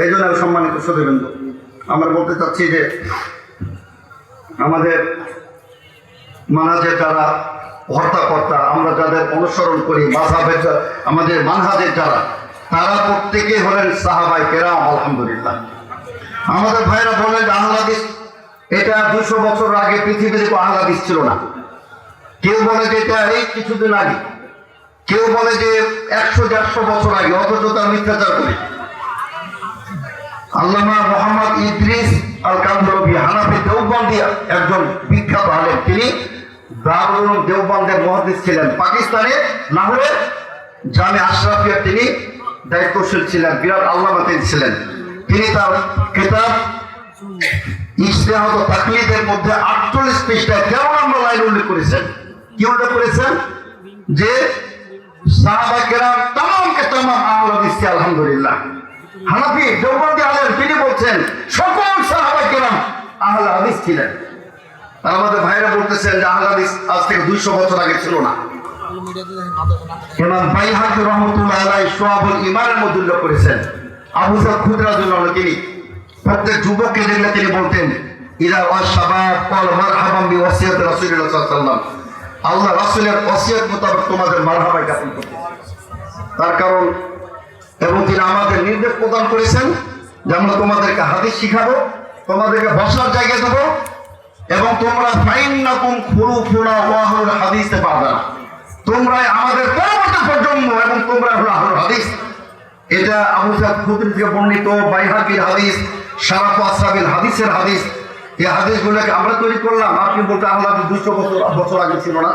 এই জন্য সম্মানিত সুদীবৃন্দ আমরা বলতে চাচ্ছি যে আমাদের মানাজের যারা হর্তাকর্তা, আমরা যাদের অনুসরণ করি মাঝাবের আমাদের মানহাজের যারা, তারা প্রত্যেকেই হলেন সাহাবাই কেরাম, আলহামদুলিল্লাহ। আমাদের ভাইরা বললেন আহ্লাদিস, এটা দুশো বছর আগে পৃথিবীতে আহ্লাদিস ছিল না। কেউ বলে যে এটা এই কিছুদিন আগে। কেউ বলে যে একশো দেড়শো বছর আগে, অথচ তার মিথ্যাচার করে। আল্লামা মোহাম্মদ ইদ্রিস আল কান্দরবি হানাফি দেওবন্দিয়া একজন বিখ্যাত আলেম। তিনি দারুল দেওবন্দের মহাদিস ছিলেন। পাকিস্তানে লাহোরে জামে আশরাফিয়া তিনি দায়িত্বশীল ছিলেন, বিরাট আল্লামা তিনি ছিলেন। তিনি তার কিতাব ও তাকলিদের মধ্যে আটচল্লিশ পৃষ্ঠায় তেরো নম্বর লাইন উল্লেখ করেছেন। কি উল্লেখ করেছেন? যে সাহাবা কেরাম তামামকে তামাম আহলা দিচ্ছে আলহামদুলিল্লাহ হানাফি দেওবন্দি আলেম, তিনি বলছেন, সকল সাহাবা কেরাম আহলা হাদিস ছিলেন আমাদের ভাইরা বলতেছেন যে আহলা হাদিস আজ থেকে দুইশো বছর আগে ছিল না। রহমতুল্লাহ আলাই ইমানের মধ্যে উল্লেখ করেছেন। আবু তিনি প্রত্যেক যুবককে দেখলে তিনি বলতেন ইরা কল মারহাবাম বি ওয়াসিয়াত রাসূলুল্লাহ সাল্লাল্লাহু আল্লাহ রাসূলের ওসিয়ত মোতাবেক তোমাদের মারহাবাই জ্ঞাপন করতে তার কারণ এবং তিনি আমাদের নির্দেশ প্রদান করেছেন যে আমরা তোমাদেরকে হাদিস শিখাবো, তোমাদেরকে বসার জায়গা দেবো, এবং তোমরা ফাইন নাকুম খুরু ফুরা ওয়াহুল হাদিসে পাবে তোমরা আমাদের পরবর্তী প্রজন্ম এবং তোমরা হলো আহুল হাদিস। এটা আবু সাদ খুদরি থেকে বর্ণিত বাইহাকির হাদিস সারাফ আসরাবিল হাদিসের হাদিস। এই হাদিসগুলোকে আমরা তৈরি করলাম। আপনি বলতে আল্লাহ দুশো বছর বছর আগে ছিল না।